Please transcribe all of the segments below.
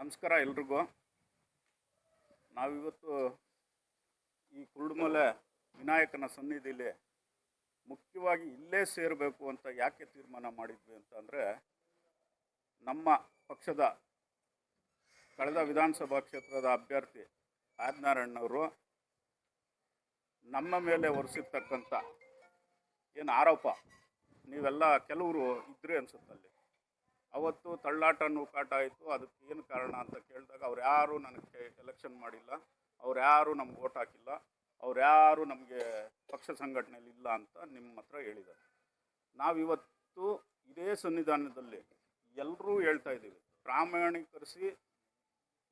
ನಮಸ್ಕಾರ ಎಲ್ರಿಗೂ. ನಾವಿವತ್ತು ಈ ಕುರುಡುಮಲೆ ವಿನಾಯಕನ ಸನ್ನಿಧಿಲಿ ಮುಖ್ಯವಾಗಿ ಇಲ್ಲೇ ಸೇರಬೇಕು ಅಂತ ಯಾಕೆ ತೀರ್ಮಾನ ಮಾಡಿದ್ವಿ ಅಂತಂದರೆ, ನಮ್ಮ ಪಕ್ಷದ ಕಳೆದ ವಿಧಾನಸಭಾ ಕ್ಷೇತ್ರದ ಅಭ್ಯರ್ಥಿ ಆದಿನಾರಾಯಣವರು ನಮ್ಮ ಮೇಲೆ ಹೊರಿಸಿರ್ತಕ್ಕಂಥ ಏನು ಆರೋಪ, ನೀವೆಲ್ಲ ಕೆಲವರು ಇದ್ರಿ ಅನ್ಸುತ್ತಲ್ಲಿ ಅವತ್ತು ತಳ್ಳಾಟ ನೂಕಾಟ ಆಯಿತು. ಅದಕ್ಕೆ ಏನು ಕಾರಣ ಅಂತ ಕೇಳಿದಾಗ ಅವ್ರು ಯಾರು ನನಗೆ ಎಲೆಕ್ಷನ್ ಮಾಡಿಲ್ಲ. ಅವ್ರು ಯಾರು ನಮ್ಗೆ ಓಟ್ ಹಾಕಿಲ್ಲ. ಅವ್ರು ಯಾರು ನಮಗೆ ಪಕ್ಷ ಸಂಘಟನೆಯಲ್ಲಿ ಇಲ್ಲ ಅಂತ ನಿಮ್ಮ ಹತ್ರ ಹೇಳಿದ್ದಾರೆ. ನಾವಿವತ್ತು ಇದೇ ಸನ್ನಿಧಾನದಲ್ಲಿ ಎಲ್ಲರೂ ಹೇಳ್ತಾ ಇದ್ದೀವಿ. ಪ್ರಾಮಾಣೀಕರಿಸಿ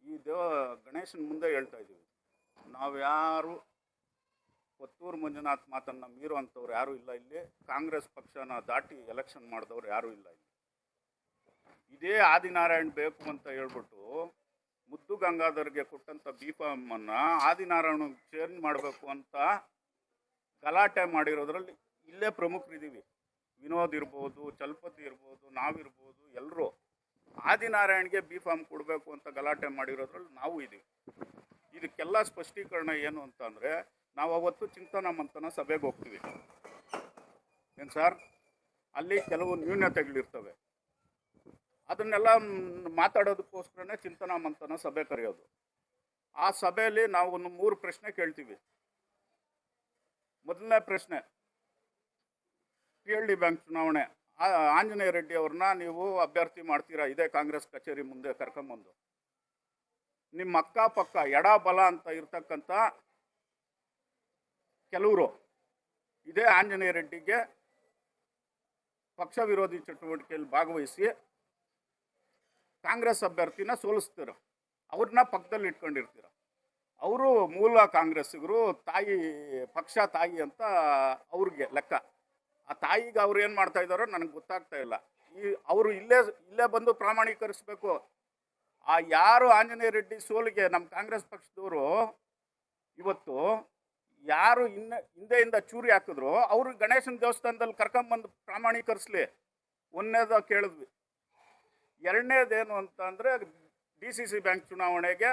ಈ ದೇವ ಗಣೇಶನ ಮುಂದೆ ಹೇಳ್ತಾ ಇದ್ದೀವಿ. ನಾವು ಯಾರು ಕೊತ್ತೂರು ಮಂಜುನಾಥ್ ಮಾತನ್ನು ಮೀರುವಂಥವ್ರು ಯಾರೂ ಇಲ್ಲ ಇಲ್ಲಿ. ಕಾಂಗ್ರೆಸ್ ಪಕ್ಷನ ದಾಟಿ ಎಲೆಕ್ಷನ್ ಮಾಡಿದವ್ರು ಯಾರೂ ಇಲ್ಲ ಇಲ್ಲಿ. ಇದೇ ಆದಿನಾರಾಯಣ್ ಬೇಕು ಅಂತ ಹೇಳ್ಬಿಟ್ಟು ಮುದ್ದು ಗಂಗಾಧರ್ಗೆ ಕೊಟ್ಟಂಥ ಬಿ ಫಾರ್ಮನ್ನು ಆದಿನಾರಾಯಣ ಚೇಂಜ್ ಮಾಡಬೇಕು ಅಂತ ಗಲಾಟೆ ಮಾಡಿರೋದ್ರಲ್ಲಿ ಇಲ್ಲೇ ಪ್ರಮುಖರಿದ್ದೀವಿ ವಿನೋದ್ ಇರ್ಬೋದು, ಚಲಪತಿ ಇರ್ಬೋದು ನಾವಿರ್ಬೋದು ಎಲ್ಲರೂ ಆದಿನಾರಾಯಣ್ಗೆ ಬಿ ಫಾರ್ಮ್ ಕೊಡಬೇಕು ಅಂತ ಗಲಾಟೆ ಮಾಡಿರೋದ್ರಲ್ಲಿ ನಾವು ಇದ್ದೀವಿ ಇದಕ್ಕೆಲ್ಲ ಸ್ಪಷ್ಟೀಕರಣ ಏನು ಅಂತಂದರೆ ನಾವು ಅವತ್ತು ಚಿಂತನ ಮಂಥನ ಸಭೆಗೆ ಹೋಗ್ತೀವಿ. ಏನು ಸರ್? ಅಲ್ಲಿ ಕೆಲವು ನ್ಯೂನತೆಗಳಿರ್ತವೆ. ಅದನ್ನೆಲ್ಲ ಮಾತಾಡೋದಕ್ಕೋಸ್ಕರನೇ ಚಿಂತನ ಮಂಥನ ಸಭೆ ಕರೆಯೋದು. ಆ ಸಭೆಯಲ್ಲಿ ನಾವು ಒಂದು ಮೂರು ಪ್ರಶ್ನೆ ಕೇಳ್ತೀವಿ. ಮೊದಲನೇ ಪ್ರಶ್ನೆ, ಪಿ ಎಲ್ ಡಿ ಬ್ಯಾಂಕ್ ಚುನಾವಣೆ ಆಂಜನೇಯ ರೆಡ್ಡಿ ಅವ್ರನ್ನ ನೀವು ಅಭ್ಯರ್ಥಿ ಮಾಡ್ತೀರಾ? ಇದೇ ಕಾಂಗ್ರೆಸ್ ಕಚೇರಿ ಮುಂದೆ ಕರ್ಕೊಂಬಂದು. ನಿಮ್ಮ ಅಕ್ಕಪಕ್ಕ ಎಡ ಬಲ ಅಂತ ಇರ್ತಕ್ಕಂಥ ಕೆಲವರು, ಇದೇ ಆಂಜನೇಯ ರೆಡ್ಡಿಗೆ ಪಕ್ಷ ವಿರೋಧಿ ಚಟುವಟಿಕೆಯಲ್ಲಿ ಭಾಗವಹಿಸಿ ಕಾಂಗ್ರೆಸ್ ಅಭ್ಯರ್ಥಿನ ಸೋಲಿಸ್ತೀರ? ಅವ್ರನ್ನ ಪಕ್ಕದಲ್ಲಿ ಇಟ್ಕೊಂಡಿರ್ತೀರ? ಅವರು ಮೂಲ ಕಾಂಗ್ರೆಸ್ಸಿಗರು, ತಾಯಿ, ಪಕ್ಷ ತಾಯಿ ಅಂತ ಅವ್ರಿಗೆ ಲೆಕ್ಕ. ಆ ತಾಯಿಗೆ ಅವ್ರು ಏನು ಮಾಡ್ತಾ ಇದ್ದಾರೋ ನನಗೆ ಗೊತ್ತಾಗ್ತಾ ಇಲ್ಲ. ಈ ಅವರು ಇಲ್ಲೇ ಇಲ್ಲೇ ಬಂದು ಪ್ರಾಮಾಣೀಕರಿಸ್ಬೇಕು. ಆ ಯಾರು ಆಂಜನೇಯ ರೆಡ್ಡಿ ಸೋಲಿಗೆ ನಮ್ಮ ಕಾಂಗ್ರೆಸ್ ಪಕ್ಷದವರು ಇವತ್ತು ಯಾರು ಇನ್ನ, ಹಿಂದೆಯಿಂದ ಚೂರಿ ಹಾಕಿದ್ರು, ಅವರು ಗಣೇಶನ ದೇವಸ್ಥಾನದಲ್ಲಿ ಕರ್ಕೊಂಬಂದು ಪ್ರಾಮಾಣೀಕರಿಸ್ಲಿ. ಒಂದನೇದ ಕೇಳಿದ್ವಿ. ಎರಡನೇದೇನು ಅಂತ ಅಂದರೆ ಡಿ ಸಿ ಸಿ ಬ್ಯಾಂಕ್ ಚುನಾವಣೆಗೆ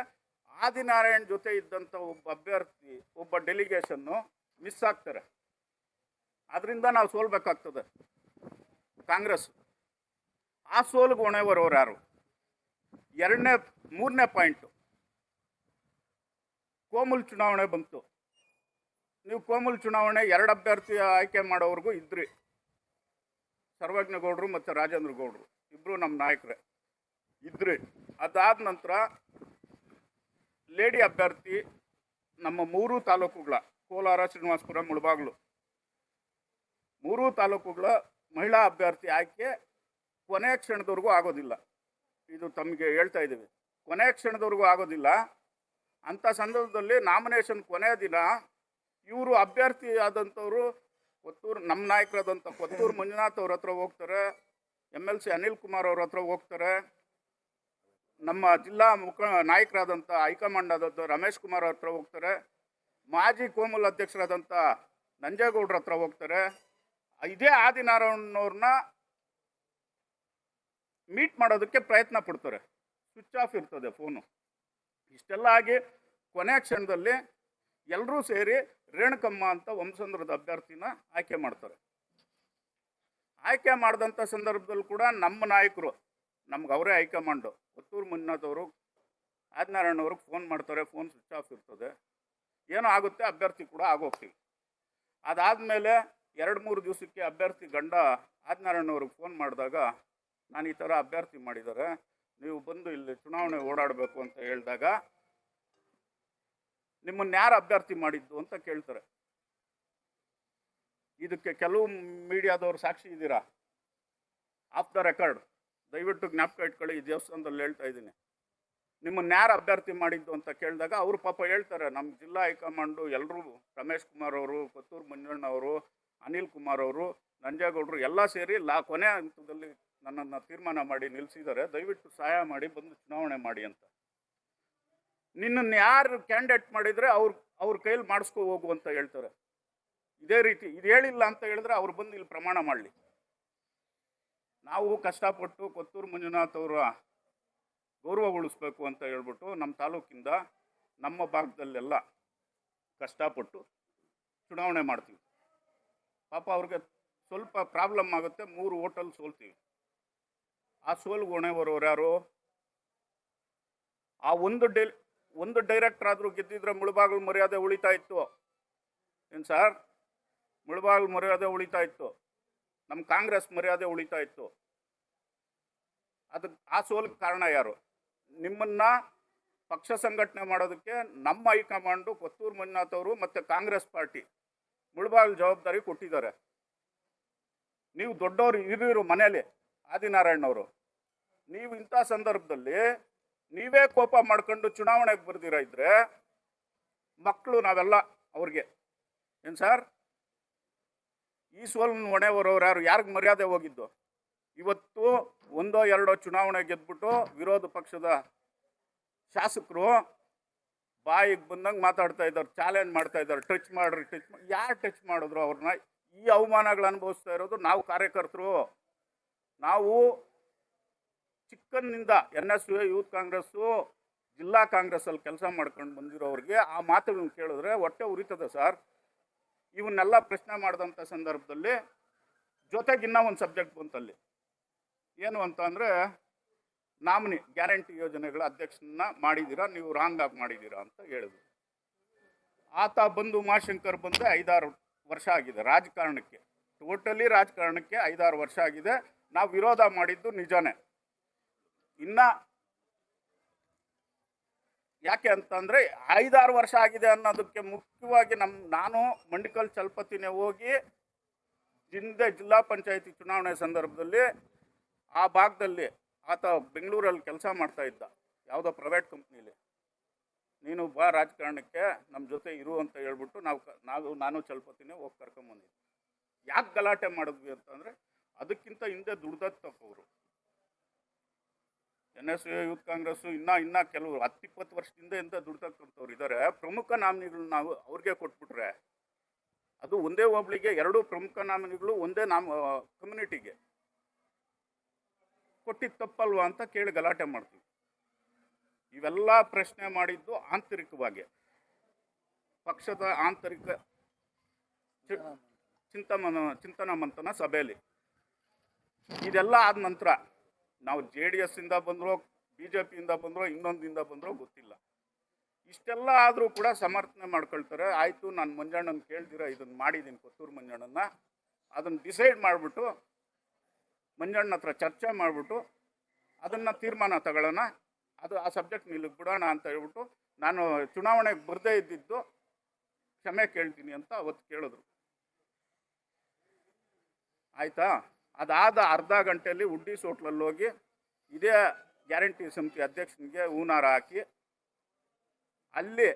ಆದಿನಾರಾಯಣ್ ಜೊತೆ ಇದ್ದಂಥ ಒಬ್ಬ ಅಭ್ಯರ್ಥಿ, ಒಬ್ಬ ಡೆಲಿಗೇಷನ್ನು ಮಿಸ್ ಆಗ್ತಾರೆ. ಅದರಿಂದ ನಾವು ಸೋಲ್ಬೇಕಾಗ್ತದೆ ಕಾಂಗ್ರೆಸ್. ಆ ಸೋಲಿಗೆ ಹೊಣೆ ಬರೋರು ಯಾರು? ಎರಡನೇ, ಮೂರನೇ ಪಾಯಿಂಟು. ಕೋಮುಲ್ ಚುನಾವಣೆ ಬಂತು. ನೀವು ಕೋಮುಲ್ ಚುನಾವಣೆ ಎರಡು ಅಭ್ಯರ್ಥಿ ಆಯ್ಕೆ ಮಾಡೋವ್ರಿಗೂ ಇದ್ರಿ. ಸರ್ವಜ್ಞ ಗೌಡ್ರು ಮತ್ತು ರಾಜೇಂದ್ರ ಗೌಡ್ರು ಇಬ್ಬರು ನಮ್ಮ ನಾಯಕರೇ. ಇದ್ರಿ. ಅದಾದ ನಂತರ ಲೇಡಿ ಅಭ್ಯರ್ಥಿ ನಮ್ಮ ಮೂರು ತಾಲೂಕುಗಳ, ಕೋಲಾರ, ಶ್ರೀನಿವಾಸಪುರ, ಮುಳಬಾಗ್ಲು. ಮೂರೂ ತಾಲೂಕುಗಳ ಮಹಿಳಾ ಅಭ್ಯರ್ಥಿ ಆಯ್ಕೆ ಕೊನೆ ಕ್ಷಣದವರೆಗೂ ಆಗೋದಿಲ್ಲ. ಇದು ತಮಗೆ ಹೇಳ್ತಾ ಇದ್ದೀವಿ. ಕೊನೆ ಕ್ಷಣದವರೆಗೂ ಆಗೋದಿಲ್ಲ. ಅಂಥ ಸಂದರ್ಭದಲ್ಲಿ ನಾಮಿನೇಷನ್ ಕೊನೆಯ ದಿನ ಇವರು ಅಭ್ಯರ್ಥಿ ಆದಂಥವರು, ಕೊತ್ತೂರು ನಮ್ಮ ನಾಯಕರಾದಂಥ ಕೊತ್ತೂರು ಮಂಜುನಾಥ್ ಅವ್ರ ಹತ್ರ ಹೋಗ್ತಾರೆ. M L C Anil Kumar ಅವ್ರ ಹತ್ರ ಹೋಗ್ತಾರೆ. ನಮ್ಮ ಜಿಲ್ಲಾ ಮುಖ ನಾಯಕರಾದಂಥ ಹೈಕಮಾಂಡ್ ಆದಂಥ ರಮೇಶ್ ಕುಮಾರ್ ಹತ್ರ ಹೋಗ್ತಾರೆ. ಮಾಜಿ ಕೋಮಲ್ ಅಧ್ಯಕ್ಷರಾದಂಥ ನಂಜೇಗೌಡ್ರ ಹತ್ರ ಹೋಗ್ತಾರೆ. ಇದೇ ಆದಿನಾರಾಯಣವ್ರನ್ನ ಮೀಟ್ ಮಾಡೋದಕ್ಕೆ ಪ್ರಯತ್ನ ಪಡ್ತಾರೆ. ಸ್ವಿಚ್ ಆಫ್ ಇರ್ತದೆ ಫೋನು ಇಷ್ಟೆಲ್ಲ ಆಗಿ ಕೊನೆಯ ಕ್ಷಣದಲ್ಲಿ ಎಲ್ಲರೂ ಸೇರಿ ರೇಣುಕಮ್ಮ ಅಂತ ವಂಶಂದ್ರದ ಅಭ್ಯರ್ಥಿನ ಆಯ್ಕೆ ಮಾಡ್ತಾರೆ. ಆಯ್ಕೆ ಮಾಡಿದಂಥ ಸಂದರ್ಭದಲ್ಲೂ ಕೂಡ ನಮ್ಮ ನಾಯಕರು, ನಮ್ಗೆ ಅವರೇ ಹೈಕಮಾಂಡು, ಪುತ್ತೂರು ಮಂಜುನಾಥ್ ಅವರು ಆದಿನಾರಾಯಣ ಅವ್ರಿಗೆ ಫೋನ್ ಮಾಡ್ತಾರೆ, ಫೋನ್ ಸ್ವಿಚ್ ಆಫ್ ಇರ್ತದೆ. ಏನೋ ಆಗುತ್ತೆ, ಅಭ್ಯರ್ಥಿ ಕೂಡ ಆಗೋಗ್ತೀವಿ. ಅದಾದಮೇಲೆ ಎರಡು ಮೂರು ದಿವಸಕ್ಕೆ ಅಭ್ಯರ್ಥಿ ಗಂಡ ಆದಿನಾರಾಯಣವ್ರಿಗೆ ಫೋನ್ ಮಾಡಿದಾಗ, ನಾನು ಈ ಥರ ಅಭ್ಯರ್ಥಿ ಮಾಡಿದ್ದಾರೆ, ನೀವು ಬಂದು ಇಲ್ಲಿ ಚುನಾವಣೆ ಓಡಾಡಬೇಕು ಅಂತ ಹೇಳಿದಾಗ, ನಿಮ್ಮನ್ನು ಯಾರು ಅಭ್ಯರ್ಥಿ ಮಾಡಿದ್ದು ಅಂತ ಕೇಳ್ತಾರೆ. ಇದಕ್ಕೆ ಕೆಲವು ಮೀಡಿಯಾದವರು ಸಾಕ್ಷಿ ಇದ್ದೀರಾ? ಆಫ್ ದ ರೆಕಾರ್ಡ್ ದಯವಿಟ್ಟು ಜ್ಞಾಪಕ ಇಟ್ಕೊಳ್ಳಿ, ಈ ದೇವಸ್ಥಾನದಲ್ಲಿ ಹೇಳ್ತಾ ಇದ್ದೀನಿ. ನಿಮ್ಮನ್ನು ಯಾರು ಅಭ್ಯರ್ಥಿ ಮಾಡಿದ್ದು ಅಂತ ಕೇಳಿದಾಗ ಅವರು ಪಾಪ ಹೇಳ್ತಾರೆ, ನಮ್ಮ ಜಿಲ್ಲಾ ಹೈಕಮಾಂಡು ಎಲ್ಲರೂ ರಮೇಶ್ ಕುಮಾರ್ ಅವರು ಕೊತ್ತೂರು ಮಂಜಣ್ಣ ಅವರು ಅನಿಲ್ ಕುಮಾರ್ ಅವರು, ನಂಜೇಗೌಡರು ಎಲ್ಲ ಸೇರಿ ಲಾ ಕೊನೆ ಹಂತದಲ್ಲಿ ನನ್ನನ್ನು ತೀರ್ಮಾನ ಮಾಡಿ ನಿಲ್ಲಿಸಿದ್ದಾರೆ ದಯವಿಟ್ಟು ಸಹಾಯ ಮಾಡಿ, ಬಂದು ಚುನಾವಣೆ ಮಾಡಿ ಅಂತ. ನಿನ್ನನ್ನು ಯಾರು ಕ್ಯಾಂಡಿಡೇಟ್ ಮಾಡಿದರೆ ಅವ್ರು ಅವ್ರ ಕೈಲಿ ಮಾಡಿಸ್ಕೊ ಹೋಗು ಅಂತ ಹೇಳ್ತಾರೆ. ಇದೇ ರೀತಿ ಇದು ಹೇಳಿಲ್ಲ ಅಂತ ಹೇಳಿದ್ರೆ ಅವ್ರು ಬಂದು ಇಲ್ಲಿ ಪ್ರಮಾಣ ಮಾಡಲಿ. ನಾವು ಕಷ್ಟಪಟ್ಟು ಕೊತ್ತೂರು ಮಂಜುನಾಥ್ ಅವರ ಗೌರವ ಉಳಿಸ್ಬೇಕು ಅಂತ ಹೇಳ್ಬಿಟ್ಟು ನಮ್ಮ ತಾಲೂಕಿಂದ ನಮ್ಮ ಭಾಗದಲ್ಲೆಲ್ಲ ಕಷ್ಟಪಟ್ಟು ಚುನಾವಣೆ ಮಾಡ್ತೀವಿ. ಪಾಪ ಅವ್ರಿಗೆ ಸ್ವಲ್ಪ ಪ್ರಾಬ್ಲಮ್ ಆಗುತ್ತೆ, ಮೂರು ಓಟಲ್ ಸೋಲ್ತೀವಿ. ಆ ಸೋಲ್ಗೆ ಹೊಣೆ ಬರೋರು ಯಾರು? ಆ ಒಂದು ಡೈ ಒಂದು ಡೈರೆಕ್ಟರ್ ಆದರೂ ಗೆದ್ದಿದ್ರೆ ಮುಳುಬಾಗಿಲು ಮರ್ಯಾದೆ ಉಳಿತಾ ಇತ್ತು. ಏನು ಸರ್? ಮುಳುಬಾಗಿಲು ಮರ್ಯಾದೆ ಉಳಿತಾ ಇತ್ತು. ನಮ್ಮ ಕಾಂಗ್ರೆಸ್ ಮರ್ಯಾದೆ ಉಳಿತಾ ಇತ್ತು. ಅದಕ್ಕೆ ಆ ಸೋಲಿಗೆ ಕಾರಣ ಯಾರು? ನಿಮ್ಮನ್ನ ಪಕ್ಷ ಸಂಘಟನೆ ಮಾಡೋದಕ್ಕೆ ನಮ್ಮ ಹೈಕಮಾಂಡು ಕೊತ್ತೂರು ಮಂಜುನಾಥ್ ಅವರು ಮತ್ತು ಕಾಂಗ್ರೆಸ್ ಪಾರ್ಟಿ ಮುಳಬಾಗಿಲು ಜವಾಬ್ದಾರಿ ಕೊಟ್ಟಿದ್ದಾರೆ. ನೀವು ದೊಡ್ಡವರು ಹಿರಿಯರು ಮನೇಲಿ ಆದಿನಾರಾಯಣವರು ನೀವು ಇಂಥ ಸಂದರ್ಭದಲ್ಲಿ ನೀವೇ ಕೋಪ ಮಾಡ್ಕೊಂಡು ಚುನಾವಣೆಗೆ ಬರ್ದಿರ ಇದ್ರೆ ಮಕ್ಕಳು ನಾವೆಲ್ಲ ಅವ್ರಿಗೆ. ಏನು ಸರ್? ಈ ಸೋಲನ್ನು ಹೊಣೆ ಯಾರು? ಯಾರಿಗೆ ಮರ್ಯಾದೆ ಹೋಗಿದ್ದು? ಇವತ್ತು ಒಂದೋ ಎರಡೋ ಚುನಾವಣೆ ಗೆದ್ಬಿಟ್ಟು ವಿರೋಧ ಪಕ್ಷದ ಶಾಸಕರು ಬಾಯಿಗೆ ಬಂದಂಗೆ ಮಾತಾಡ್ತಾ ಇದ್ದಾರೆ ಚಾಲೆಂಜ್ ಮಾಡ್ತಾ ಇದ್ದಾರೆ ಟಚ್ ಮಾಡ್ರಿ ಟಚ್ ಮಾಡಿ ಯಾರು ಟಚ್ ಮಾಡಿದ್ರು ಅವ್ರನ್ನ? ಈ ಅವಮಾನಗಳು ಅನುಭವಿಸ್ತಾ ಇರೋದು ನಾವು ಕಾರ್ಯಕರ್ತರು. ನಾವು ಚಿಕ್ಕನ್ನಿಂದ N S U youth Congress ಜಿಲ್ಲಾ ಕಾಂಗ್ರೆಸ್ಸಲ್ಲಿ ಕೆಲಸ ಮಾಡ್ಕೊಂಡು ಬಂದಿರೋರಿಗೆ ಆ ಮಾತುಗಳನ್ನ ಕೇಳಿದ್ರೆ ಹೊಟ್ಟೆ ಉರಿತದೆ ಸರ್. ಇವನ್ನೆಲ್ಲ ಪ್ರಶ್ನೆ ಮಾಡಿದಂಥ ಸಂದರ್ಭದಲ್ಲಿ ಜೊತೆಗೆ ಇನ್ನೂ ಒಂದು ಸಬ್ಜೆಕ್ಟ್ ಬಂತಲ್ಲಿ ಏನು ಅಂತ ಅಂದರೆ, ನಾಮಿನಿ, ಗ್ಯಾರಂಟಿ ಯೋಜನೆಗಳ ಅಧ್ಯಕ್ಷನ ಮಾಡಿದ್ದೀರಾ ನೀವು ರಾಂಗ್ ಆಗಿ ಮಾಡಿದ್ದೀರಾ ಅಂತ ಹೇಳಿದ್ರು. ಆತ ಬಂದು, ಉಮಾಶಂಕರ್ ಬಂದು ಐದಾರು ವರ್ಷ ಆಗಿದೆ ರಾಜಕಾರಣಕ್ಕೆ. ಟೋಟಲಿ ರಾಜಕಾರಣಕ್ಕೆ ಐದಾರು ವರ್ಷ ಆಗಿದೆ. ನಾವು ವಿರೋಧ ಮಾಡಿದ್ದು ನಿಜನೇ. ಇನ್ನ ಯಾಕೆ ಅಂತಂದರೆ ಐದಾರು ವರ್ಷ ಆಗಿದೆ ಅನ್ನೋದಕ್ಕೆ ಮುಖ್ಯವಾಗಿ ನಮ್ಮ ನಾನು ಮಂಡಿಕಲ್, ಚಲಪತಿನೇ ಹೋಗಿ ಹಿಂದೆ ಜಿಲ್ಲಾ ಪಂಚಾಯತಿ ಚುನಾವಣೆ ಸಂದರ್ಭದಲ್ಲಿ ಆ ಭಾಗದಲ್ಲಿ ಆತ ಬೆಂಗಳೂರಲ್ಲಿ ಕೆಲಸ ಮಾಡ್ತಾ ಇದ್ದ, ಯಾವುದೋ ಪ್ರೈವೇಟ್ ಕಂಪ್ನಿಲಿ. ನೀನು ಬಾ ರಾಜಕಾರಣಕ್ಕೆ ನಮ್ಮ ಜೊತೆ ಇರು ಅಂತ ಹೇಳ್ಬಿಟ್ಟು ನಾವು ನಾವು, ನಾನು ಚಲಪತಿನೇ ಹೋಗಿ ಕರ್ಕೊಂಬಂದಿದ್ದೆ ಯಾಕೆ ಗಲಾಟೆ ಮಾಡಿದ್ವಿ ಅಂತಂದರೆ, ಅದಕ್ಕಿಂತ ಹಿಂದೆ ದುಡ್ದತ್ತವರು ಎನ್ ಎಸ್ ಯೂತ್ ಕಾಂಗ್ರೆಸ್ಸು ಇನ್ನೂ ಇನ್ನೂ ಕೆಲವರು ಹತ್ತಿಪ್ಪತ್ತು ವರ್ಷದಿಂದ ಇಂದ ದುಡ್ತಕ್ಕಂಥವ್ರು ಇದ್ದಾರೆ ಪ್ರಮುಖ ನಾಮಿನಿಗಳು ನಾವು ಅವ್ರಿಗೆ ಕೊಟ್ಬಿಟ್ರೆ ಅದು ಒಂದೇ ಒಬ್ಳಿಗೆ ಎರಡು ಪ್ರಮುಖ ನಾಮಿನಿಗಳು ಒಂದೇ ನಾಮ ಕಮ್ಯುನಿಟಿಗೆ. ಕೊಟ್ಟಿದ್ದು ತಪ್ಪಲ್ವಾ ಅಂತ ಕೇಳಿ ಗಲಾಟೆ ಮಾಡ್ತೀವಿ. ಇವೆಲ್ಲ ಪ್ರಶ್ನೆ ಮಾಡಿದ್ದು ಆಂತರಿಕವಾಗಿ. ಪಕ್ಷದ ಆಂತರಿಕ ಚಿಂತಮನ, ಚಿಂತನ ಮಂಥನ ಸಭೆಯಲ್ಲಿ. ಇದೆಲ್ಲ ಆದ ನಂತರ ನಾವು ಜೆ ಡಿ ಎಸ್ಸಿಂದ ಬಂದರೋ, ಬಿ ಜೆ ಪಿಯಿಂದ ಬಂದರೋ ಇನ್ನೊಂದಿಂದ ಬಂದರೋ ಗೊತ್ತಿಲ್ಲ. ಇಷ್ಟೆಲ್ಲ ಆದರೂ ಕೂಡ ಸಮರ್ಥನೆ ಮಾಡ್ಕೊಳ್ತಾರೆ. ಆಯಿತು, ನಾನು ಮಂಜಣ್ಣನ ಕೇಳ್ದಿರ ಇದನ್ನು ಮಾಡಿದ್ದೀನಿ ಕೊತ್ತೂರು ಮಂಜಣ್ಣನ ಅದನ್ನು ಡಿಸೈಡ್ ಮಾಡಿಬಿಟ್ಟು ಮಂಜಣ್ಣ ಹತ್ರ ಚರ್ಚೆ ಮಾಡಿಬಿಟ್ಟು, ಅದನ್ನು ತೀರ್ಮಾನ ತಗೊಳ್ಳೋಣ. ಅದು ಆ ಸಬ್ಜೆಕ್ಟ್ ನಿಲ್ಲಿಗೆ ಬಿಡೋಣ ಅಂತ ಹೇಳ್ಬಿಟ್ಟು, ನಾನು ಚುನಾವಣೆಗೆ ಬರದೇ ಇದ್ದಿದ್ದು, ಕ್ಷಮೆ ಕೇಳ್ತೀನಿ ಅಂತ ಅವತ್ತು ಕೇಳಿದ್ರು. ಆಯಿತಾ? ಅದಾದ ಅರ್ಧ ಗಂಟೆಯಲ್ಲಿ ಉಡ್ಡೀಸ್ ಹೋಟ್ಲಲ್ಲಿ ಹೋಗಿ ಇದೇ ಗ್ಯಾರಂಟಿ ಸಮಿತಿ ಅಧ್ಯಕ್ಷನಿಗೆ ಹೂನಾರ ಹಾಕಿ ಅಲ್ಲಿ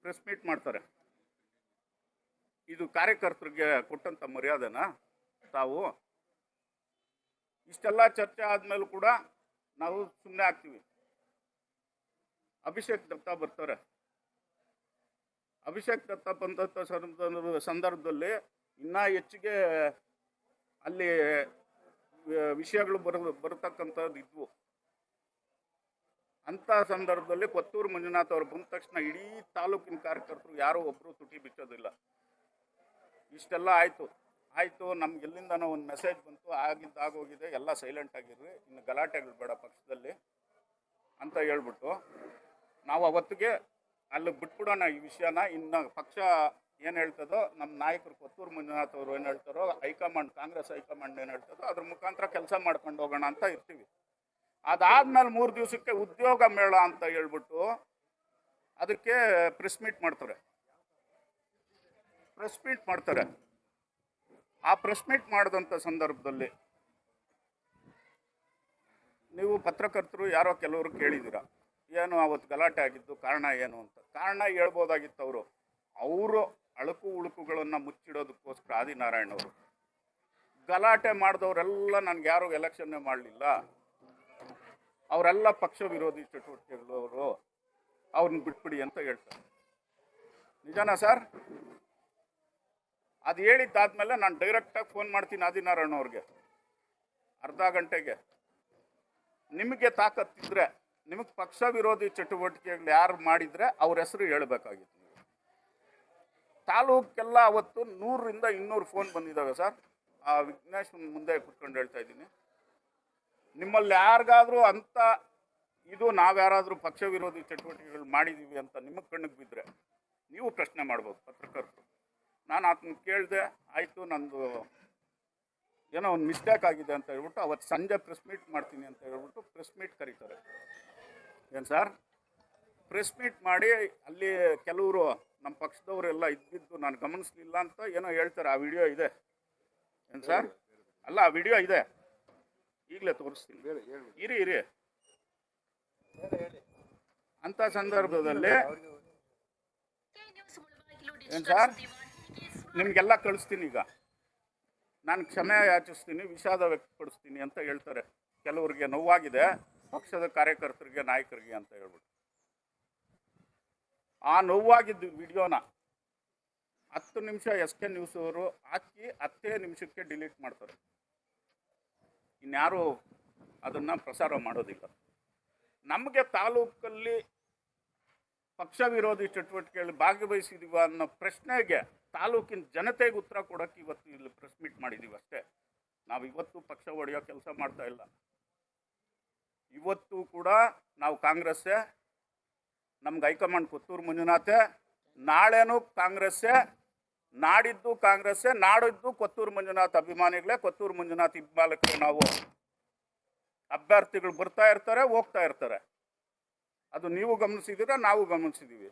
ಪ್ರೆಸ್ ಮೀಟ್ ಮಾಡ್ತಾರೆ. ಇದು ಕಾರ್ಯಕರ್ತರಿಗೆ ಕೊಟ್ಟಂಥ ಮರ್ಯಾದೆನಾ? ತಾವು ಇಷ್ಟೆಲ್ಲ ಚರ್ಚೆ ಆದಮೇಲೂ ಕೂಡ ನಾವು ಸುಮ್ಮನೆ ಆಗ್ತೀವಿ. ಅಭಿಷೇಕ್ ದತ್ತ ಬರ್ತಾರೆ. ಅಭಿಷೇಕ್ ದತ್ತ ಬಂದಂಥ ಸಂದರ್ಭ- ಸಂದರ್ಭದಲ್ಲಿ ಇನ್ನೂ ಹೆಚ್ಚಿಗೆ ಅಲ್ಲಿ ವಿಷಯಗಳು ಬರ ಬರತಕ್ಕಂಥದ್ದು ಇದ್ವು. ಅಂಥ ಸಂದರ್ಭದಲ್ಲಿ ಕೊತ್ತೂರು ಮಂಜುನಾಥ್ ಅವರು ಬಂದ ತಕ್ಷಣ ಇಡೀ ತಾಲೂಕಿನ ಕಾರ್ಯಕರ್ತರು ಯಾರೋ ಒಬ್ಬರು ತುಟಿ ಬಿಚ್ಚೋದಿಲ್ಲ. ಇಷ್ಟೆಲ್ಲ ಆಯಿತು. ಆಯಿತು, ನಮ್ಗೆ ಎಲ್ಲಿಂದನೋ ಒಂದು ಮೆಸೇಜ್ ಬಂತು. ಆಗಿದ್ದ ಆಗೋಗಿದೆ, ಎಲ್ಲ ಸೈಲೆಂಟ್ ಆಗಿರ್ರಿ. ಇನ್ನು ಗಲಾಟೆಗಳು ಬೇಡ ಪಕ್ಷದಲ್ಲಿ ಅಂತ ಹೇಳ್ಬಿಟ್ಟು ನಾವು ಅವತ್ತಿಗೆ ಅಲ್ಲಿ ಬಿಟ್ಬಿಡೋಣ ಈ ವಿಷಯನ. ಇನ್ನು ಪಕ್ಷ ಏನು ಹೇಳ್ತದೋ ನಮ್ಮ ನಾಯಕರು ಕೊತ್ತೂರು ಮಂಜುನಾಥ್ ಅವರು ಏನು ಹೇಳ್ತಾರೋ, ಹೈಕಮಾಂಡ್, ಕಾಂಗ್ರೆಸ್ ಹೈಕಮಾಂಡ್ ಏನು ಹೇಳ್ತದೋ, ಅದ್ರ ಮುಖಾಂತರ ಕೆಲಸ ಮಾಡ್ಕೊಂಡು ಹೋಗೋಣ ಅಂತ ಇರ್ತೀವಿ. ಅದಾದ್ಮೇಲೆ ಮೂರು ದಿವಸಕ್ಕೆ ಉದ್ಯೋಗ ಮೇಳ ಅಂತ ಹೇಳ್ಬಿಟ್ಟು ಅದಕ್ಕೆ ಪ್ರೆಸ್ ಮೀಟ್ ಮಾಡ್ತಾರೆ. ಪ್ರೆಸ್ ಮೀಟ್ ಮಾಡ್ತಾರೆ. ಆ ಪ್ರೆಸ್ ಮೀಟ್ ಮಾಡಿದಂಥ ಸಂದರ್ಭದಲ್ಲಿ ನೀವು ಪತ್ರಕರ್ತರು ಯಾರೋ ಕೆಲವರು ಕೇಳಿದ್ದೀರ ಏನು ಅವತ್ತು ಗಲಾಟೆ ಆಗಿದ್ದು ಕಾರಣ ಏನು ಅಂತ? ಕಾರಣ ಹೇಳ್ಬೋದಾಗಿತ್ತು ಅವರು. ಅವರು ಅಳುಕು ಉಳುಕುಗಳನ್ನು ಮುಚ್ಚಿಡೋದಕ್ಕೋಸ್ಕರ ಆದಿನಾರಾಯಣ ಅವರು ಗಲಾಟೆ ಮಾಡಿದವರೆಲ್ಲ ನನಗೆ ಯಾರು ಎಲೆಕ್ಷನ್ನೇ ಮಾಡಲಿಲ್ಲ. ಅವರೆಲ್ಲ ಪಕ್ಷ ವಿರೋಧಿ ಚಟುವಟಿಕೆಗಳವರು ಅವರು ಅವ್ರನ್ನ ಬಿಟ್ಬಿಡಿ ಅಂತ ಹೇಳ್ತಾರೆ. ನಿಜನಾ ಸರ್? ಅದು ಹೇಳಿದ್ದಾದ್ಮೇಲೆ ನಾನು ಡೈರೆಕ್ಟಾಗಿ ಫೋನ್ ಮಾಡ್ತೀನಿ ಆದಿನಾರಾಯಣ ಅವ್ರಿಗೆ ಅರ್ಧ ಗಂಟೆಗೆ. ನಿಮಗೆ ತಾಕತ್ತಿದ್ರೆ, ನಿಮಗೆ ಪಕ್ಷ ವಿರೋಧಿ ಚಟುವಟಿಕೆಗಳು ಯಾರು ಮಾಡಿದರೆ ಅವ್ರ ಹೆಸರು ಹೇಳಬೇಕಾಗಿತ್ತು. ತಾಲೂಕೆಲ್ಲ ಅವತ್ತು ನೂರರಿಂದ ಇನ್ನೂರು ಫೋನ್ ಬಂದಿದ್ದಾವೆ ಸರ್. ಆ ವಿಘ್ನೇಶ್ ಮುಂದೆ ಕುತ್ಕೊಂಡು ಹೇಳ್ತಾ ಇದ್ದೀನಿ. ನಿಮ್ಮಲ್ಲಿ ಯಾರಿಗಾದರೂ ಅಂಥ ಇದು ನಾವ್ಯಾರಾದರೂ ಪಕ್ಷ ವಿರೋಧಿ ಚಟುವಟಿಕೆಗಳು ಮಾಡಿದ್ದೀವಿ ಅಂತ ನಿಮ್ಮ ಕಣ್ಣಿಗೆ ಬಿದ್ದರೆ ನೀವು ಪ್ರಶ್ನೆ ಮಾಡ್ಬೋದು ಪತ್ರಕರ್ತರು. ನಾನು ಆತನ ಕೇಳಿದೆ, ಆಯಿತು, ನಂದು ಏನೋ ಒಂದು ಮಿಸ್ಟೇಕ್ ಆಗಿದೆ ಅಂತ ಹೇಳ್ಬಿಟ್ಟು ಅವತ್ತು ಸಂಜೆ ಪ್ರೆಸ್ ಮೀಟ್ ಮಾಡ್ತೀನಿ ಅಂತ ಹೇಳ್ಬಿಟ್ಟು ಪ್ರೆಸ್ ಮೀಟ್ ಕರೀತಾರೆ. ಏನು ಸರ್? ಪ್ರೆಸ್ ಮೀಟ್ ಮಾಡಿ ಅಲ್ಲಿ ಕೆಲವರು ನಮ್ಮ ಪಕ್ಷದವರೆಲ್ಲ ಇದ್ದಿದ್ದು ನಾನು ಗಮನಿಸ್ಲಿಲ್ಲ ಅಂತ ಏನೋ ಹೇಳ್ತಾರೆ. ಆ ವಿಡಿಯೋ ಇದೆ. ಏನು ಸರ್? ಅಲ್ಲ ಆ ವಿಡಿಯೋ ಇದೆ. ಈಗಲೇ ತೋರಿಸ್ತೀನಿ. ಇರಿ ಇರಿ. ಅಂತ ಸಂದರ್ಭದಲ್ಲಿ ಏನು ಸರ್? ನಿಮಗೆಲ್ಲ ಕಳಿಸ್ತೀನಿ ಈಗ. ನಾನು ಕ್ಷಮೆ ಯಾಚಿಸ್ತೀನಿ ವಿಷಾದ ವ್ಯಕ್ತಪಡಿಸ್ತೀನಿ ಅಂತ ಹೇಳ್ತಾರೆ. ಕೆಲವರಿಗೆ ನೋವಾಗಿದೆ. ಪಕ್ಷದ ಕಾರ್ಯಕರ್ತರಿಗೆ ನಾಯಕರಿಗೆ ಅಂತ ಹೇಳ್ಬಿಟ್ಟು. ಆ ನೋವಾಗಿದ್ದು ವಿಡಿಯೋನ ಹತ್ತು ನಿಮಿಷ ಎಸ್ ಕೆ ನ್ಯೂಸ್ ಅವರು ಹಾಕಿ ಹತ್ತೇ ನಿಮಿಷಕ್ಕೆ ಡಿಲೀಟ್ ಮಾಡ್ತಾರೆ. ಇನ್ಯಾರು ಅದನ್ನು ಪ್ರಸಾರ ಮಾಡೋದಿಲ್ಲ. ನಮಗೆ ತಾಲೂಕಲ್ಲಿ ಪಕ್ಷ ವಿರೋಧಿ ಚಟುವಟಿಕೆಯಲ್ಲಿ ಭಾಗವಹಿಸಿದೀವ ಅನ್ನೋ ಪ್ರಶ್ನೆಗೆ ತಾಲೂಕಿನ ಜನತೆಗೆ ಉತ್ತರ ಕೊಡೋಕ್ಕೆ ಇವತ್ತು ಇಲ್ಲಿ ಪ್ರೆಸ್ ಮೀಟ್ ಮಾಡಿದ್ದೀವಿ ಅಷ್ಟೇ. ನಾವು ಇವತ್ತು ಪಕ್ಷ ಒಡೆಯೋ ಕೆಲಸ ಮಾಡ್ತಾ ಇಲ್ಲ. ಇವತ್ತು ಕೂಡ ನಾವು ಕಾಂಗ್ರೆಸ್ಸೇ ನಮ್ಗೆ ಹೈಕಮಾಂಡ್ ಕೊತ್ತೂರು ಮಂಜುನಾಥೆ, ನಾಳೆನೂ ಕಾಂಗ್ರೆಸ್ಸೇ, ನಾಡಿದ್ದು ಕಾಂಗ್ರೆಸ್ಸೇ, ನಾಡಿದ್ದು ಕೊತ್ತೂರು ಮಂಜುನಾಥ್ ಅಭಿಮಾನಿಗಳೇ, ಕೊತ್ತೂರು ಮಂಜುನಾಥ್ ಇಬ್ಬಾಲಕರು ನಾವು. ಅಭ್ಯರ್ಥಿಗಳು ಬರ್ತಾ ಇರ್ತಾರೆ, ಹೋಗ್ತಾ ಇರ್ತಾರೆ. ಅದು ನೀವು ಗಮನಿಸಿದ್ರೆ ನಾವು ಗಮನಿಸಿದ್ದೀವಿ.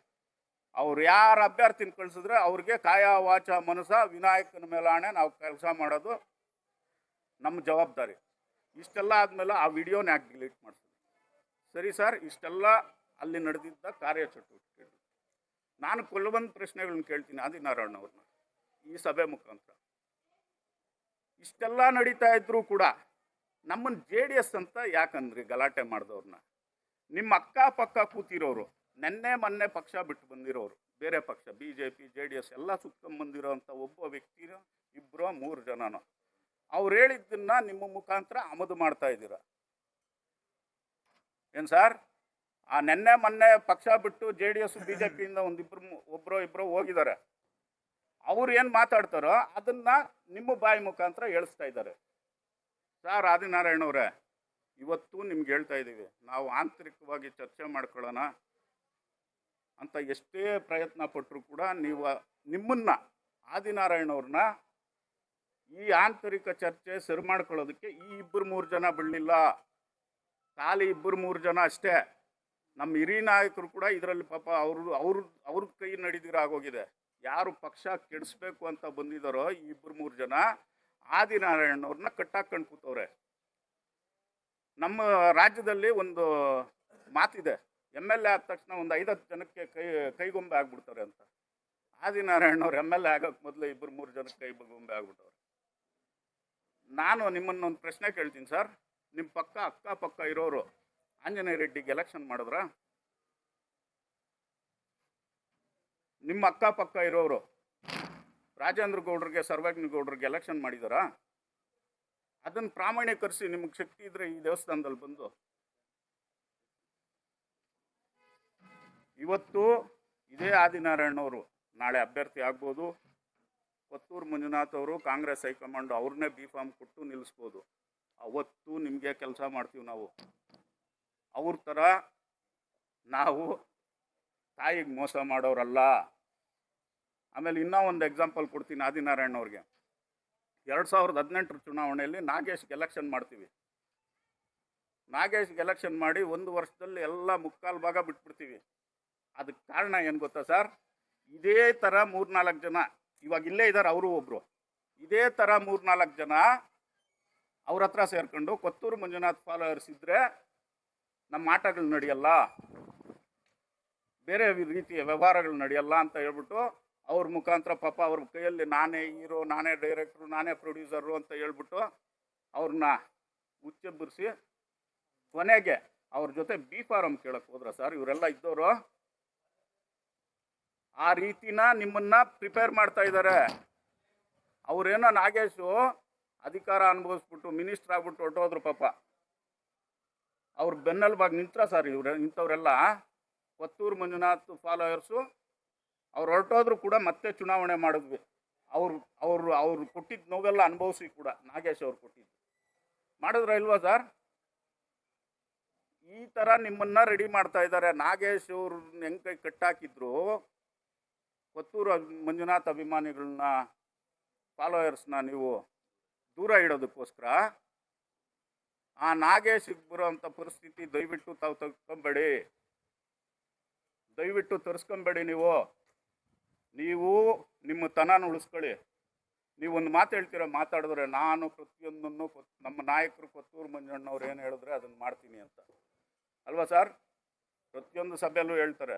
ಅವ್ರು ಯಾರು ಅಭ್ಯರ್ಥಿನ ಕಳಿಸಿದ್ರೆ ಅವ್ರಿಗೆ ಕಾಯ ವಾಚ ಮನಸ ವಿನಾಯಕನ ಮೇಲಾಣೆ ನಾವು ಕೆಲಸ ಮಾಡೋದು ನಮ್ಮ ಜವಾಬ್ದಾರಿ. ಇಷ್ಟೆಲ್ಲ ಆದಮೇಲೆ ಆ ವಿಡಿಯೋನ ಯಾಕೆ ಡಿಲೀಟ್ ಮಾಡ್ತೀವಿ ಸರಿ ಸರ್, ಇಷ್ಟೆಲ್ಲ ಅಲ್ಲಿ ನಡೆದಿದ್ದ ಕಾರ್ಯಚಟುವಟಿಕೆ. ನಾನು ಕೆಲವೊಂದು ಪ್ರಶ್ನೆಗಳನ್ನ ಕೇಳ್ತೀನಿ ಆದಿನಾರಾಯಣ ಅವ್ರನ್ನ, ಈ ಸಭೆ ಮುಖಾಂತರ. ಇಷ್ಟೆಲ್ಲ ನಡೀತಾ ಇದ್ರೂ ಕೂಡ ನಮ್ಮನ್ನು ಜೆ ಡಿ ಎಸ್ ಅಂತ ಯಾಕಂದ್ರಿ ಗಲಾಟೆ ಮಾಡಿದವ್ರನ್ನ. ನಿಮ್ಮ ಅಕ್ಕಪಕ್ಕ ಕೂತಿರೋರು, ನೆನ್ನೆ ಮೊನ್ನೆ ಪಕ್ಷ ಬಿಟ್ಟು ಬಂದಿರೋರು, ಬೇರೆ ಪಕ್ಷ, B J P, J D S ಎಲ್ಲ ಸುತ್ಕೊಂಡ್ಬಂದಿರೋ ಅಂಥ ಒಬ್ಬ ವ್ಯಕ್ತಿನ ಇಬ್ಬರು ಮೂರು ಜನನೋ. ಅವ್ರು ಹೇಳಿದ್ದನ್ನ ನಿಮ್ಮ ಮುಖಾಂತರ ಆಮದು ಮಾಡ್ತಾ ಇದ್ದೀರ? ಏನು ಸರ್? ಆ ನೆನ್ನೆ ಮೊನ್ನೆ ಪಕ್ಷ ಬಿಟ್ಟು J D S, B J ಪಿಯಿಂದ ಒಂದಿಬ್ರು ಒಬ್ಬರು ಇಬ್ಬರು ಹೋಗಿದ್ದಾರೆ. ಅವ್ರು ಏನು ಮಾತಾಡ್ತಾರೋ ಅದನ್ನು ನಿಮ್ಮ ಬಾಯಿ ಮುಖಾಂತರ ಹೇಳಿಸ್ತಾ ಇದ್ದಾರೆ. ಸರ್ ಆದಿನಾರಾಯಣವ್ರೆ ಇವತ್ತು ನಿಮ್ಗೆ ಹೇಳ್ತಾ ಇದ್ದೀವಿ, ನಾವು ಆಂತರಿಕವಾಗಿ ಚರ್ಚೆ ಮಾಡ್ಕೊಳ್ಳೋಣ ಅಂತ ಎಷ್ಟೇ ಪ್ರಯತ್ನ ಪಟ್ಟರು ಕೂಡ ನೀವು ನಿಮ್ಮನ್ನ ಆದಿನಾರಾಯಣವ್ರನ್ನ ಈ ಆಂತರಿಕ ಚರ್ಚೆ ಸರಿ ಮಾಡ್ಕೊಳ್ಳೋದಕ್ಕೆ ಈ ಇಬ್ಬರು ಮೂರು ಜನ ಬೀಳಲಿಲ್ಲ. ಖಾಲಿ ಇಬ್ಬರು ಮೂರು ಜನ ಅಷ್ಟೇ. ನಮ್ಮ ಹಿರಿಯ ನಾಯಕರು ಕೂಡ ಇದರಲ್ಲಿ ಪಾಪ ಅವರು, ಅವ್ರ ಅವ್ರ ಕೈ ನಡಿದಿರ ಆಗೋಗಿದೆ. ಯಾರು ಪಕ್ಷ ಕೆಡಿಸ್ಬೇಕು ಅಂತ ಬಂದಿದ್ದಾರೋ ಇಬ್ಬರು ಮೂರು ಜನ ಆದಿನಾರಾಯಣವ್ರನ್ನ ಕಟ್ಟಾಕೊಂಡು ಕೂತವ್ರೆ. ನಮ್ಮ ರಾಜ್ಯದಲ್ಲಿ ಒಂದು ಮಾತಿದೆ, ಎಂ ಎಲ್ ಎ ಆದ ತಕ್ಷಣ ಒಂದು ಐದತ್ತು ಜನಕ್ಕೆ ಕೈ, ಕೈಗೊಂಬೆ ಆಗ್ಬಿಡ್ತಾರೆ ಅಂತ. ಆದಿನಾರಾಯಣವ್ರು ಎಂ ಎಲ್ ಎ ಆಗೋಕ್ಕೆ ಮೊದಲು ಇಬ್ಬರು ಮೂರು ಜನಕ್ಕೆ ಕೈ ಗೊಂಬೆ ಆಗ್ಬಿಟ್ಟವ್ರೆ. ನಾನು ನಿಮ್ಮನ್ನೊಂದು ಪ್ರಶ್ನೆ ಕೇಳ್ತೀನಿ ಸರ್. ನಿಮ್ಮ ಪಕ್ಕ ಅಕ್ಕಪಕ್ಕ ಇರೋರು ಆಂಜನೇಯ ರೆಡ್ಡಿಗೆ ಎಲೆಕ್ಷನ್ ಮಾಡಿದ್ರಾ? ನಿಮ್ಮ ಅಕ್ಕಪಕ್ಕ ಇರೋರು ರಾಜೇಂದ್ರ ಗೌಡ್ರಿಗೆ, ಸರ್ವಜ್ಞ ಗೌಡ್ರಿಗೆ ಎಲೆಕ್ಷನ್ ಮಾಡಿದಾರಾ? ಅದನ್ನು ಪ್ರಾಮಾಣೀಕರಿಸಿ ನಿಮಗೆ ಶಕ್ತಿ ಇದ್ರೆ ಈ ದೇವಸ್ಥಾನದಲ್ಲಿ ಬಂದು. ಇವತ್ತು ಇದೇ ಆದಿನಾರಾಯಣವರು ನಾಳೆ ಅಭ್ಯರ್ಥಿ ಆಗ್ಬೋದು. ಕೊತ್ತೂರು ಮಂಜುನಾಥ್ ಅವರು, ಕಾಂಗ್ರೆಸ್ ಹೈಕಮಾಂಡ್ ಅವ್ರನ್ನೇ ಬಿ ಫಾರ್ಮ್ ಕೊಟ್ಟು ನಿಲ್ಲಿಸ್ಬೋದು. ಅವತ್ತು ನಿಮಗೆ ಕೆಲಸ ಮಾಡ್ತೀವಿ ನಾವು. ಅವ್ರ ಥರ ನಾವು ತಾಯಿಗೆ ಮೋಸ ಮಾಡೋರಲ್ಲ. ಆಮೇಲೆ ಇನ್ನೂ ಒಂದು ಎಕ್ಸಾಂಪಲ್ ಕೊಡ್ತೀನಿ ಆದಿನಾರಾಯಣ ಅವ್ರಿಗೆ. ಎರಡು ಸಾವಿರದ ಹದಿನೆಂಟರ ಚುನಾವಣೆಯಲ್ಲಿ ನಾಗೇಶ್ಗೆ ಎಲೆಕ್ಷನ್ ಮಾಡ್ತೀವಿ. ನಾಗೇಶ್ಗೆ ಎಲೆಕ್ಷನ್ ಮಾಡಿ ಒಂದು ವರ್ಷದಲ್ಲಿ ಎಲ್ಲ ಮುಕ್ಕಾಲು ಭಾಗ ಬಿಟ್ಬಿಡ್ತೀವಿ. ಅದಕ್ಕೆ ಕಾರಣ ಏನು ಗೊತ್ತಾ ಸರ್? ಇದೇ ಥರ ಮೂರ್ನಾಲ್ಕು ಜನ, ಇವಾಗ ಇಲ್ಲೇ ಇದ್ದಾರೆ ಅವರು ಒಬ್ಬರು ಇದೇ ಥರ ಮೂರ್ನಾಲ್ಕು ಜನ ಅವ್ರ ಹತ್ರ ಸೇರ್ಕೊಂಡು ಕೊತ್ತೂರು ಮಂಜುನಾಥ್ ಫಾಲೋವರ್ಸ್ ಇದ್ದರೆ ನಮ್ಮ ಆಟಗಳು ನಡೆಯಲ್ಲ. ಬೇರೆ ರೀತಿಯ ವ್ಯವಹಾರಗಳು ನಡೆಯಲ್ಲ ಅಂತ ಹೇಳ್ಬಿಟ್ಟು ಅವ್ರ ಮುಖಾಂತರ ಪಾಪ ಅವ್ರ ಕೈಯಲ್ಲಿ ನಾನೇ ಹೀರೋ, ನಾನೇ ಡೈರೆಕ್ಟ್ರು ನಾನೇ ಪ್ರೊಡ್ಯೂಸರು ಅಂತ ಹೇಳ್ಬಿಟ್ಟು ಅವ್ರನ್ನ ಉಚ್ಚೆಬ್ಬರಿಸಿ ಕೊನೆಗೆ ಅವ್ರ ಜೊತೆ ಬಿ ಫಾರಮ್ ಕೇಳಕ್ಕೆ ಹೋದ್ರ ಸರ್ ಇವರೆಲ್ಲ ಇದ್ದವರು ಆ ರೀತಿನ ನಿಮ್ಮನ್ನ ಪ್ರಿಪೇರ್ ಮಾಡ್ತಾ ಇದ್ದಾರೆ ಅವರೇನೋ ನಾಗೇಶು ಅಧಿಕಾರ ಅನುಭವಿಸ್ಬಿಟ್ಟು ಮಿನಿಸ್ಟರ್ ಆಗ್ಬಿಟ್ಟು ಹೊಟ್ಟೋದ್ರು ಪಾಪ. ಅವ್ರ ಬೆನ್ನೆಲುಬಾಗಿ ನಿಂತ್ರ ಸರ್ ಇವ್ರ ಇಂಥವರೆಲ್ಲ? ಕೊತ್ತೂರು ಮಂಜುನಾಥ್ ಫಾಲೋಯರ್ಸು ಅವ್ರು ಹೊರಟೋದ್ರು ಕೂಡ ಮತ್ತೆ ಚುನಾವಣೆ ಮಾಡಿದ್ವಿ. ಅವ್ರು ಅವರು ಅವ್ರು ಕೊಟ್ಟಿದ್ದ ನೋವೆಲ್ಲ ಅನುಭವಿಸಿ ಕೂಡ, ನಾಗೇಶ್ ಅವ್ರು ಕೊಟ್ಟಿದ್ದು. ಮಾಡಿದ್ರ ಇಲ್ವಾ ಸರ್? ಈ ಥರ ನಿಮ್ಮನ್ನು ರೆಡಿ ಮಾಡ್ತಾ ಇದ್ದಾರೆ ನಾಗೇಶ್ ಅವ್ರನ್ನ ಹೆಂಗ್ ಕೈ ಕಟ್ಟಾಕಿದ್ರು ಕೊತ್ತೂರು ಮಂಜುನಾಥ್ ಅಭಿಮಾನಿಗಳನ್ನ ಫಾಲೋಯರ್ಸ್ನ ನೀವು ದೂರ ಇಡೋದಕ್ಕೋಸ್ಕರ ಆ ನಾಗೇಶಿಗೆ ಬರುವಂಥ ಪರಿಸ್ಥಿತಿ ದಯವಿಟ್ಟು ತಾವು ತಗೊಂಬೇಡಿ ದಯವಿಟ್ಟು ತರಿಸ್ಕೊಂಬೇಡಿ ನೀವು. ನೀವು ನಿಮ್ಮ ತನನ ಉಳಿಸ್ಕೊಳ್ಳಿ. ನೀವೊಂದು ಮಾತು ಹೇಳ್ತೀರ, ಮಾತಾಡಿದ್ರೆ ನಾನು ಪ್ರತಿಯೊಂದನ್ನು ನಮ್ಮ ನಾಯಕರು ಕೊತ್ತೂರು ಮಂಜಣ್ಣವ್ರು ಏನು ಹೇಳಿದ್ರೆ ಅದನ್ನು ಮಾಡ್ತೀನಿ ಅಂತ. ಅಲ್ವಾ ಸರ್? ಪ್ರತಿಯೊಂದು ಸಭೆಯಲ್ಲೂ ಹೇಳ್ತಾರೆ.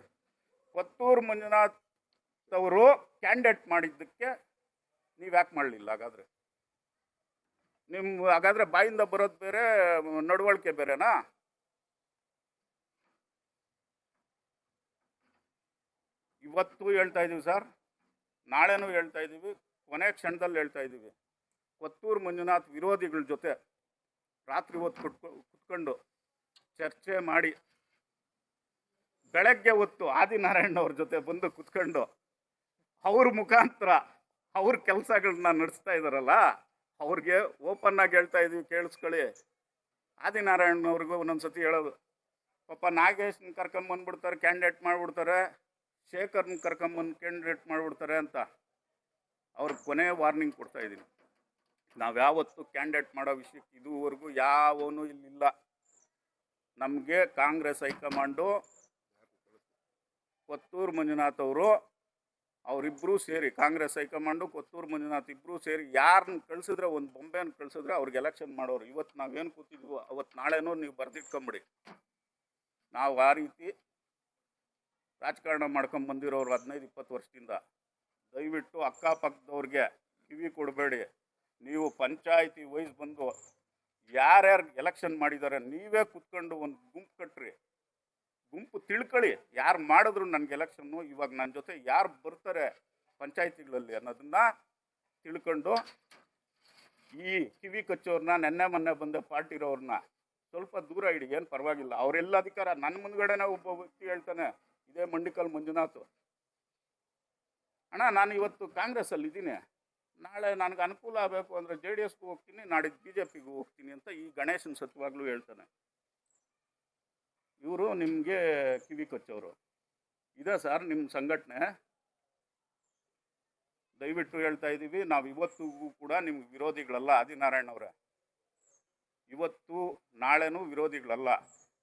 ಕೊತ್ತೂರು ಮಂಜುನಾಥ್ ಅವರು ಕ್ಯಾಂಡಿಡೇಟ್ ಮಾಡಿದ್ದಕ್ಕೆ ನೀವು ಯಾಕೆ ಮಾಡಲಿಲ್ಲ ಹಾಗಾದರೆ? ನಿಮ್ಮ ಹಾಗಾದರೆ ಬಾಯಿಂದ ಬರೋದು ಬೇರೆ, ನಡವಳಿಕೆ ಬೇರೆನಾ? ಇವತ್ತು ಹೇಳ್ತಾ ಇದ್ದೀವಿ ಸರ್, ನಾಳೆನೂ ಹೇಳ್ತಾ ಇದ್ದೀವಿ ಕೊನೆ ಕ್ಷಣದಲ್ಲಿ ಹೇಳ್ತಾ ಇದ್ದೀವಿ ಕೊತ್ತೂರು ಮಂಜುನಾಥ್ ವಿರೋಧಿಗಳ ಜೊತೆ ರಾತ್ರಿ ಹೊತ್ತು ಕುಟ್ಕೊ ಕುತ್ಕೊಂಡು ಚರ್ಚೆ ಮಾಡಿ ಬೆಳಗ್ಗೆ ಹೊತ್ತು ಆದಿನಾರಾಯಣ ಅವ್ರ ಜೊತೆ ಬಂದು ಕುತ್ಕೊಂಡು ಅವ್ರ ಮುಖಾಂತರ ಅವ್ರ ಕೆಲಸಗಳನ್ನ ನಡೆಸ್ತಾ ಇದ್ದಾರಲ್ಲ ಅವ್ರಿಗೆ ಓಪನ್ ಆಗಿ ಹೇಳ್ತಾ ಇದೀವಿ, ಕೇಳಿಸ್ಕೊಳ್ಳಿ. ಆದಿನಾರಾಯಣವ್ರಿಗೂ ಒಂದೊಂದು ಸತಿ ಹೇಳೋದು. ಪಾಪ ನಾಗೇಶ್ನ ಕರ್ಕೊಂಬಂದ್ಬಿಡ್ತಾರೆ ಕ್ಯಾಂಡಿಡೇಟ್ ಮಾಡಿಬಿಡ್ತಾರೆ. ಶೇಖರ್ನ ಕರ್ಕೊಂಬಂದು ಕ್ಯಾಂಡಿಡೇಟ್ ಮಾಡಿಬಿಡ್ತಾರೆ ಅಂತ ಅವ್ರ ಕೊನೆ ವಾರ್ನಿಂಗ್ ಕೊಡ್ತಾ ಇದ್ದೀನಿ ನಾವು ಯಾವತ್ತೂ ಕ್ಯಾಂಡಿಡೇಟ್ ಮಾಡೋ ವಿಷಯಕ್ಕೆ ಇದುವರೆಗೂ ಯಾವನು ಇಲ್ಲಿಲ್ಲ. ನಮಗೆ ಕಾಂಗ್ರೆಸ್ ಹೈಕಮಾಂಡು ಕೊತ್ತೂರು ಮಂಜುನಾಥ್ ಅವರು ಅವರಿಬ್ಬರೂ ಸೇರಿ, ಕಾಂಗ್ರೆಸ್ ಹೈಕಮಾಂಡು, ಕೊತ್ತೂರು ಮಂಜುನಾಥ್ ಇಬ್ಬರೂ ಸೇರಿ ಯಾರನ್ನ ಕಳಿಸಿದ್ರೆ, ಒಂದು ಬೊಂಬೆಯನ್ನು ಕಳಿಸಿದ್ರೆ ಅವ್ರಿಗೆ ಎಲೆಕ್ಷನ್ ಮಾಡೋರು. ಇವತ್ತು ನಾವೇನು ಕೂತಿದ್ವು ಅವತ್ತು ನಾಳೆನೂ ನೀವು ಬರೆದಿಟ್ಕೊಂಬಿಡಿ. ನಾವು ಆ ರೀತಿ ರಾಜಕಾರಣ ಮಾಡ್ಕೊಂಡು ಬಂದಿರೋರು ಹದಿನೈದು, ಇಪ್ಪತ್ತು ವರ್ಷದಿಂದ. ದಯವಿಟ್ಟು ಅಕ್ಕಪಕ್ಕದವ್ರಿಗೆ ಕಿವಿ ಕೊಡಬೇಡಿ. ನೀವು ಪಂಚಾಯಿತಿ ವೈಸ್ ಬಂದು ಯಾರ್ಯಾರು ಎಲೆಕ್ಷನ್ ಮಾಡಿದ್ದಾರೆ ನೀವೇ ಕುತ್ಕೊಂಡು ಒಂದು ಗುಂಪು ತಿಳ್ಕೊಳ್ಳಿ. ಯಾರು ಮಾಡಿದ್ರು ನನಗೆ ಎಲೆಕ್ಷನ್ನು ಇವಾಗ ನನ್ನ ಜೊತೆ ಯಾರು ಬರ್ತಾರೆ ಪಂಚಾಯಿತಿಗಳಲ್ಲಿ ಅನ್ನೋದನ್ನು ತಿಳ್ಕೊಂಡು ಈ ಕಿವಿ ಕಚ್ಚೋರ್ನ, ನೆನ್ನೆ ಮೊನ್ನೆ ಬಂದ ಪಾರ್ಟಿರೋರ್ನ ಸ್ವಲ್ಪ ದೂರ ಇಡಿ, ಏನು ಪರವಾಗಿಲ್ಲ. ಅವರೆಲ್ಲ ಅಧಿಕಾರ ನನ್ನ ಮುಂದ್ಗಡೆನೇ ಒಬ್ಬ ವ್ಯಕ್ತಿ ಹೇಳ್ತಾನೆ, ಇದೇ ಮಂಡಿಕಲ್ ಮಂಜುನಾಥ್. ಅಣ್ಣ, ನಾನು ಇವತ್ತು ಕಾಂಗ್ರೆಸ್ಸಲ್ಲಿ ಇದ್ದೀನಿ. ನಾಳೆ ನನಗೆ ಅನುಕೂಲ ಆಗಬೇಕು ಅಂದರೆ ಜೆ ಡಿ ಎಸ್ಗೂ ಹೋಗ್ತೀನಿ ನಾಡಿದ್ದು ಬಿ ಜೆ ಪಿಗೂ ಹೋಗ್ತೀನಿ ಅಂತ ಈ ಗಣೇಶನ ಸತ್ವಾಗ್ಲೂ ಹೇಳ್ತಾನೆ. ಇವರು ನಿಮಗೆ ಕಿವಿ ಕೊಚ್ಚೋರು. ಇದೆ ಸರ್ ನಿಮ್ಮ ಸಂಘಟನೆ. ದಯವಿಟ್ಟು ಹೇಳ್ತಾ ಇದ್ದೀವಿ ನಾವು ಇವತ್ತಿಗೂ ಕೂಡ ನಿಮ್ಗೆ ವಿರೋಧಿಗಳಲ್ಲ, ಆದಿನಾರಾಯಣ ಅವರೇ. ಇವತ್ತು ನಾಳೆನೂ ವಿರೋಧಿಗಳಲ್ಲ.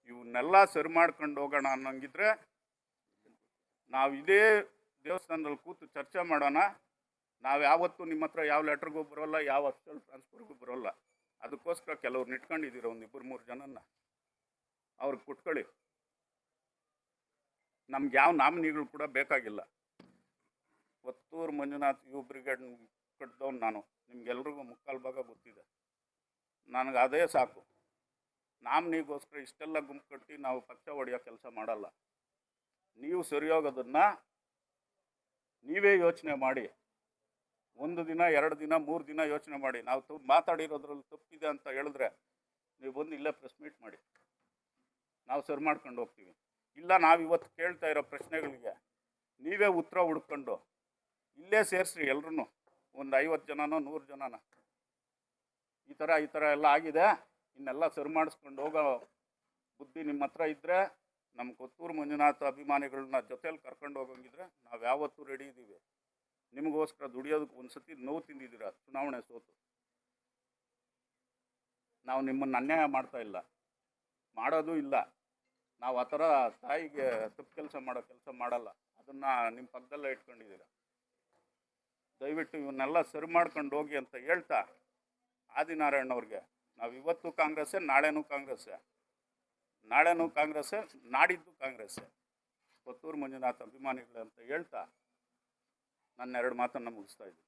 ಇವನ್ನೆಲ್ಲ ಸರಿ ಮಾಡ್ಕೊಂಡು ಹೋಗೋಣ ಅನ್ನೋಂಗಿದ್ರೆ ನಾವು ಇದೇ ದೇವಸ್ಥಾನದಲ್ಲಿ ಕೂತು ಚರ್ಚೆ ಮಾಡೋಣ. ನಾವು ಯಾವತ್ತೂ ನಿಮ್ಮ ಹತ್ರ ಯಾವ ಲೆಟ್ರಿಗೂ ಬರೋಲ್ಲ, ಯಾವ ಅಫಿಷಿಯಲ್ ಟ್ರಾನ್ಸ್ಫರ್ಗೂ ಬರೋಲ್ಲ. ಅದಕ್ಕೋಸ್ಕರ ಕೆಲವ್ರು ನಿಟ್ಕೊಂಡಿದ್ದೀರ ಒಂದು ಇಬ್ಬರು ಮೂರು ಜನನ್ನ. ಅವ್ರಿಗೆ ಕೊಟ್ಕೊಳ್ಳಿ. ನಮ್ಗೆ ಯಾವ ನಾಮಿನಿಗಳು ಕೂಡ ಬೇಕಾಗಿಲ್ಲ. ಒತ್ತೂರು ಮಂಜುನಾಥ್, ಯು ಬ್ರಿಗೇಡ್ ಕಟ್ಟಿದವ್ನು ನಾನು. ನಿಮ್ಗೆಲ್ರಿಗೂ ಮುಕ್ಕಾಲು ಭಾಗ ಗೊತ್ತಿದೆ. ನನಗೆ ಅದೇ ಸಾಕು. ನಾಮಿನಿಗೋಸ್ಕರ ಇಷ್ಟೆಲ್ಲ ಗುಂಪು ಕಟ್ಟಿ ನಾವು ಪಕ್ಷ ಹೊಡೆಯೋ ಕೆಲಸ ಮಾಡಲ್ಲ. ನೀವು ಸರಿಯೋಗೋದನ್ನು ನೀವೇ ಯೋಚನೆ ಮಾಡಿ. ಒಂದು ದಿನ, ಎರಡು ದಿನ, ಮೂರು ದಿನ ಯೋಚನೆ ಮಾಡಿ. ನಾವು ತು, ಮಾತಾಡಿರೋದ್ರಲ್ಲಿ ತಪ್ಪಿದೆ ಅಂತ ಹೇಳಿದ್ರೆ ನೀವು ಬಂದು ಇಲ್ಲೇ ಪ್ರೆಸ್ ಮೀಟ್ ಮಾಡಿ. ನಾವು ಸರಿ ಮಾಡ್ಕೊಂಡು ಹೋಗ್ತೀವಿ. ಇಲ್ಲ, ನಾವು ಇವತ್ತು ಕೇಳ್ತಾ ಇರೋ ಪ್ರಶ್ನೆಗಳಿಗೆ ನೀವೇ ಉತ್ತರ ಹುಡ್ಕೊಂಡು ಇಲ್ಲೇ ಸೇರಿಸ್ರಿ ಎಲ್ರೂ ಒಂದು ಐವತ್ತು ಜನನೋ, ನೂರು ಜನನ. ಈ ಥರ ಈ ಥರ ಎಲ್ಲ ಆಗಿದೆ. ಇನ್ನೆಲ್ಲ ಸರಿ ಮಾಡಿಸ್ಕೊಂಡು ಹೋಗೋ ಬುದ್ಧಿ ನಿಮ್ಮ ಹತ್ರ ಇದ್ದರೆ ನಮ್ಮ ಕೊತ್ತೂರು ಮಂಜುನಾಥ ಅಭಿಮಾನಿಗಳನ್ನ ಜೊತೇಲಿ ಕರ್ಕೊಂಡು ಹೋಗಂಗಿದ್ರೆ ನಾವು ಯಾವತ್ತೂ ರೆಡಿ ಇದ್ದೀವಿ ನಿಮಗೋಸ್ಕರ ದುಡಿಯೋದಕ್ಕೆ ಒಂದು ಸತಿ ನೋವು ತಿಂದಿದ್ದೀರ? ಚುನಾವಣೆ ಸೋತು. ನಾವು ನಿಮ್ಮನ್ನು ಅನ್ಯಾಯ ಮಾಡ್ತಾ ಇಲ್ಲ. ಮಾಡೋದು ಇಲ್ಲ. ನಾವು ಆ ಥರ ತಾಯಿಗೆ ತಪ್ಪು ಕೆಲಸ ಮಾಡೋ ಕೆಲಸ ಮಾಡಲ್ಲ. ಅದನ್ನು ನಿಮ್ಮ ಪಕ್ಕದಲ್ಲೇ ಇಟ್ಕೊಂಡಿದ್ದೀರ. ದಯವಿಟ್ಟು ಇವನ್ನೆಲ್ಲ ಸರಿ ಮಾಡ್ಕೊಂಡು ಹೋಗಿ ಅಂತ ಹೇಳ್ತಾ ಆದಿನಾರಾಯಣ ಅವ್ರಿಗೆ, ನಾವು ಇವತ್ತು ಕಾಂಗ್ರೆಸ್ಸೇ, ನಾಳೆನೂ ಕಾಂಗ್ರೆಸ್ಸೇ. ನಾಳೆನೂ ಕಾಂಗ್ರೆಸ್ಸೇ, ನಾಡಿದ್ದು ಕಾಂಗ್ರೆಸ್ಸೇ. ಕೊತ್ತೂರು ಮಂಜುನಾಥ್ ಅಭಿಮಾನಿಗಳು ಅಂತ ಹೇಳ್ತಾ ನನ್ನ ಎರಡು ಮಾತನ್ನು ಮುಗಿಸ್ತಾ ಇದ್ದೀನಿ.